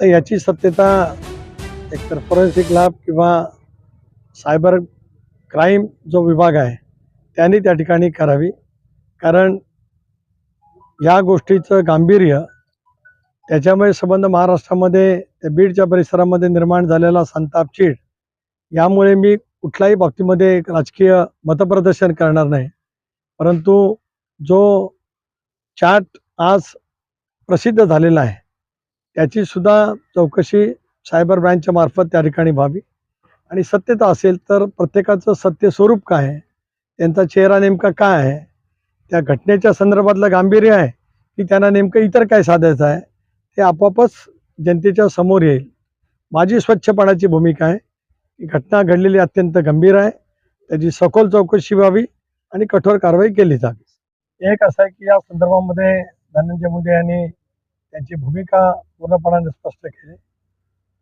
आता याची सत्यता एकतर फॉरेन्सिक लॅब किंवा सायबर क्राईम जो विभाग आहे त्यांनी त्या ठिकाणी करावी. कारण या गोष्टीचं गांभीर्य त्याच्यामुळे संबंध महाराष्ट्रामध्ये त्या बीडच्या परिसरामध्ये निर्माण झालेला संताप चीड यामुळे मी कुठल्याही बाबतीमध्ये एक राजकीय मतप्रदर्शन करणार नाही. परंतु जो चाट आज प्रसिद्ध झालेला आहे त्याची सुद्धा चौकशी सायबर ब्रँचच्या मार्फत त्या ठिकाणी व्हावी. आणि सत्यता असेल तर प्रत्येकाचं सत्य स्वरूप काय आहे? त्यांचा चेहरा नेमका काय आहे? त्या घटनेच्या संदर्भातलं गांभीर्य आहे की त्यांना नेमकं इतर काय साधायचं आहे? ते आपोआपच जनतेच्या समोर येईल. माझी स्वच्छपणाची भूमिका आहे की घटना घडलेली अत्यंत गंभीर आहे. त्याची सखोल चौकशी व्हावी आणि कठोर कारवाई केली जावी. एक असं आहे की या संदर्भामध्ये धनंजय मुंडे यांनी त्यांची भूमिका पूर्णपणाने स्पष्ट केली.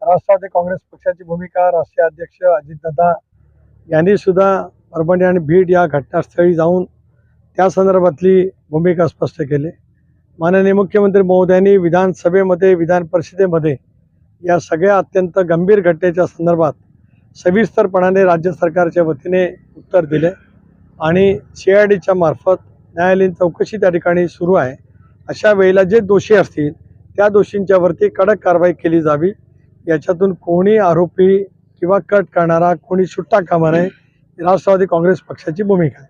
राष्ट्रवादी काँग्रेस पक्षाची भूमिका राष्ट्रीय अध्यक्ष अजितदादा यांनी सुद्धा परभणी आणि बीड या घटनास्थळी जाऊन त्या संदर्भातली भूमिका स्पष्ट केली. माननीय मुख्यमंत्री महोदयांनी विधानसभेमध्ये विधान परिषदेमध्ये या सगळ्या अत्यंत गंभीर घटनेच्या संदर्भात सविस्तरपणाने राज्य सरकारच्या वतीने उत्तर दिले आणि सी आय डीच्या मार्फत न्यायालयीन चौकशी त्या ठिकाणी सुरू आहे. अशा वेळेला जे दोषी असतील त्या दोषींच्यावरती कडक कारवाई केली जावी. याच्यातून कोणी आरोपी किंवा कट करणारा कोणी सुट्टा कामा नये. राष्ट्रवादी काँग्रेस पक्षाची भूमिका आहे.